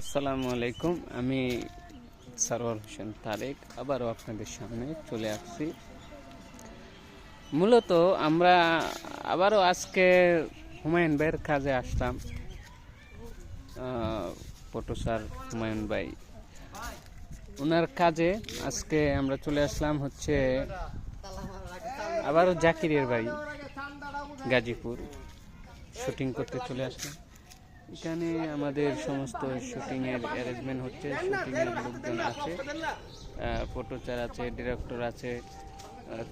আসসালামু আলাইকুম, আমি সরওয়ার হোসেন তারেক, আবারও আপনাদের সামনে চলে আসছি। মূলত আমরা আবারও আজকে হুমায়ুন ভাইয়ের কাজে আসলাম। পটু স্যার হুমায়ুন ভাই ওনার কাজে আজকে আমরা চলে আসলাম হচ্ছে আবারও জাকিরের বাড়ি, গাজীপুর। শুটিং করতে চলে আসলাম। এখানে আমাদের সমস্ত শুটিং এর অ্যারেঞ্জমেন্ট হচ্ছে শুটিং এর লোকজন আছে ফটোচার আছে ডিরেক্টর আছে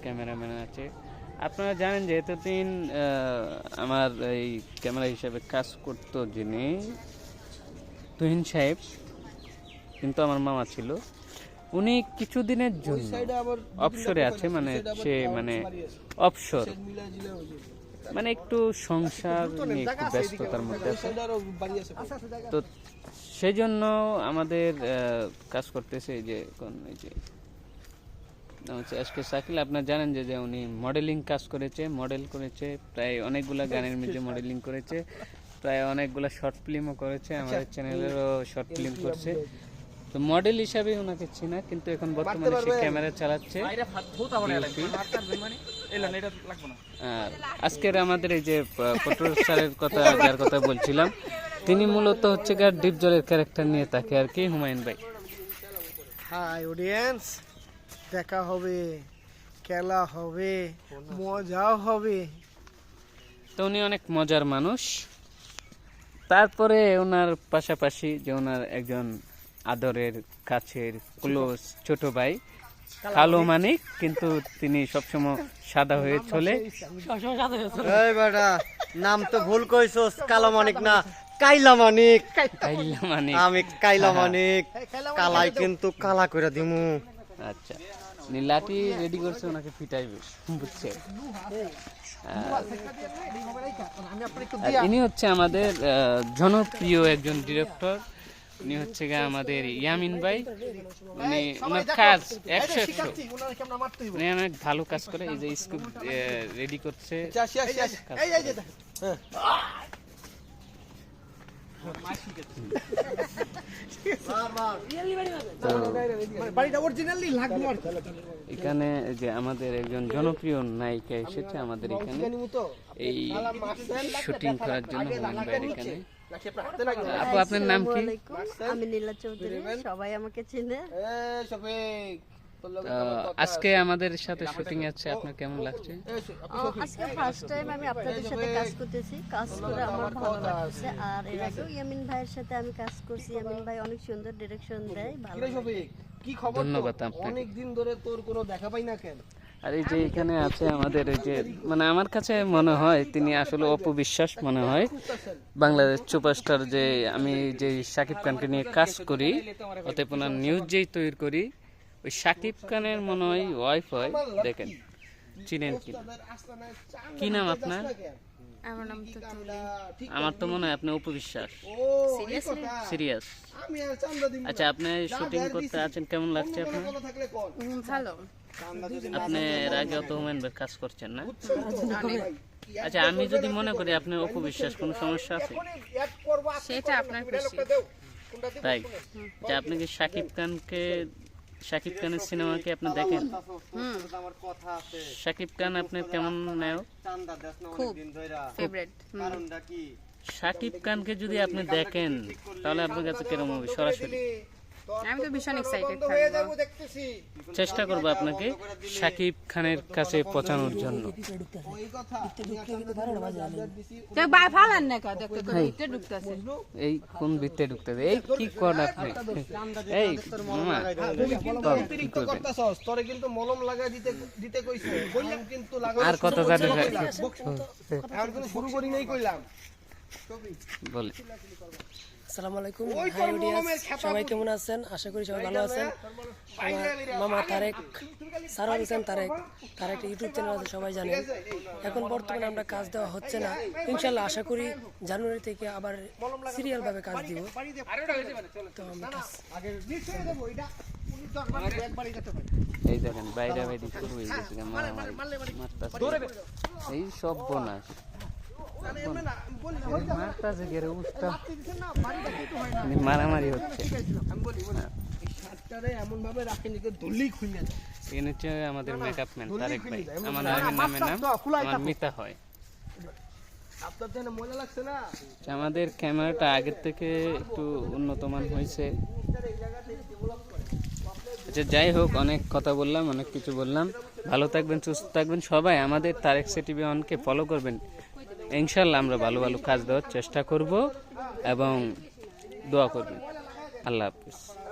ক্যামেরাম্যান আছে। আপনারা জানেন যে এতদিন আমার এই ক্যামেরা হিসাবে কাজ করতো যিনি তুহিন সাহেব কিন্তু আমার মামা ছিল। উনি কিছুদিনের জন্য অবসরে আছে মানে সে মানে অবসর মানে একটু সংসার নিয়ে একটু ব্যস্ততার মধ্যে আছে। তো সেই জন্য আমাদের আহ, কাজ করতেছে যে কোন এই যে হচ্ছে এসকে শাকিল। আপনারা জানেন যে যে উনি মডেলিং কাজ করেছে মডেল করেছে প্রায় অনেকগুলা গানের মধ্যে মডেলিং করেছে প্রায় অনেকগুলা শর্ট ফিল্মও করেছে আমাদের চ্যানেলেরও শর্ট ফিল্ম করছে। তো মডেল হিসাবে ওনাকে চিনা কিন্তু এখন বর্তমানে সে ক্যামেরা চালাচ্ছে আজকের আমাদের এই যে পটল স্যারের কথা যার কথা বলছিলাম তিনি মূলত হচ্ছে গা ডিপ জলের ক্যারেক্টার নিয়ে থাকে আর কি হুমায়ুন ভাই। হাই অডিয়েন্স দেখা হবে খেলা হবে মজাও হবে। তো উনি অনেক মজার মানুষ। তারপরে ওনার পাশাপাশি যে ওনার একজন আদরের কাছের ক্লোজ ছোট ভাই কালো মানিক। কিন্তু তিনি সবসময় সাদা হয়ে চলে। নাম তো ভুল কইছস কালো মানিক না কাইলা মানিক। কাইলা মানিক। আমি কাইলা মানিক কালাই কিন্তু কালা করে দিমু। আচ্ছা লাঠি রেডি করছে ওনাকে পিটাইবে বুঝছে? ইনি হচ্ছে আমাদের জনপ্রিয় একজন ডিরেক্টর উনি হচ্ছে গা আমাদের ইয়ামিন ভাই। উনি ওনার কাজ একশো একশো। উনি অনেক ভালো কাজ করে এই যে স্কুপ রেডি করছে। আসি আসি আসি। এই এই যে দেখ। তো বাড়িটা অরিজিনালি লাগবে আর কি। এখানে যে আমাদের একজন জনপ্রিয় নায়িকা এসেছে আমাদের এখানে। এই শুটিং করার জন্য এখানে। নাকি আপনার হাতে লাগে আপু আপনার নাম কি? আমি নীলা চৌধুরী সবাই আমাকে চিনে। এই শফিক তোর লগে তো আজকে আমাদের সাথে শুটিং আছে আপনার কেমন লাগছে? আজকে ফার্স্ট টাইম আমি আপনাদের সাথে কাজ করতেছি কাজ করে আমার ভালো লাগছে। আর এর আগেও ইয়ামিন ভাইয়ের সাথে আমি কাজ করছি। ইয়ামিন ভাই অনেক সুন্দর ডিরেকশন দেয় ভালো কি খবর ধন্যবাদ আপনাকে। অনেক দিন ধরে তোর কোনো দেখা পাই না কেন? আর এই যে এখানে আছে আমাদের এই যে মানে আমার কাছে মনে হয় তিনি আসলে অপবিশ্বাস মনে হয়। বাংলাদেশ সুপারস্টার যে আমি যে সাকিব খানকে নিয়ে কাজ করি অতএব ওনার নিউজ যেই তৈরি করি ওই সাকিব খানের মনে হয় ওয়াইফ হয় দেখেন চিনেন কি? কি নাম আপনার? আমার নাম তো আমার তো মনে হয় আপনি অপবিশ্বাস। ও সিরিয়াস আচ্ছা আপনি শুটিং করতে আছেন কেমন লাগছে আপনার? ভালো। আপনি এর আগে অত হুমায়ুন ভাইয়ের কাজ করছেন না? আচ্ছা আমি যদি মনে করি আপনার অপবিশ্বাস কোনো সমস্যা আছে? সেটা আপনার তাই? যে আপনি কি শাকিব খানকে শাকিব খানের সিনেমা কি আপনি দেখেন? আমার কথা শাকিব খান আপনার কেমন নায়ক? শাকিব খানকে যদি আপনি দেখেন তাহলে আপনার কাছে কীরকম হবে সরাসরি আমি তো ভীষণ এক্সাইটেড হয়ে যাব দেখতেছি চেষ্টা করব আপনাকে সাকিব খানের কাছে পৌঁছানোর জন্য ঢুকতাছে এই কোন ভিত্তে ঢুকতে হবে? এই কি কর আপনি এই মামা তোরে কিন্তু মলম লাগাই দিতে দিতে কইছি বললাম কিন্তু লাগাই আর কত এখন শুরু করি নাই কইলাম বলে আসসালামু আলাইকুম হাই অডিয়েন্স সবাই কেমন আছেন? আশা করি সবাই ভালো আছেন। আমার মামা তারেক সারোয়ার হোসেন তারেক তার একটা ইউটিউব চ্যানেল আছে সবাই জানেন। এখন বর্তমানে আমরা কাজ দেওয়া হচ্ছে না। ইনশাল্লাহ আশা করি জানুয়ারি থেকে আবার সিরিয়াল ভাবে কাজ দিব। তো এই দেখেন বাইরে বাইরে শুরু হয়ে গেছে এই সব বোনাস। মারতাছে উস্তা মারামারি হচ্ছে এমন ভাবে রাখেন এখানে আমাদের মেকআপ ম্যান তারেক ভাই। আমার নামের নামে নাম আমার মিতা হয়। আচ্ছা, আমাদের ক্যামেরাটা আগের থেকে একটু উন্নতমান হয়েছে। আচ্ছা যাই হোক অনেক কথা বললাম অনেক কিছু বললাম। ভালো থাকবেন সুস্থ থাকবেন। সবাই আমাদের তারেক সিটিভি অনকে ফলো করবেন। ইনশাল্লাহ আমরা ভালো ভালো কাজ দেওয়ার চেষ্টা করব এবং দোয়া করবেন। আল্লাহ হাফিজ।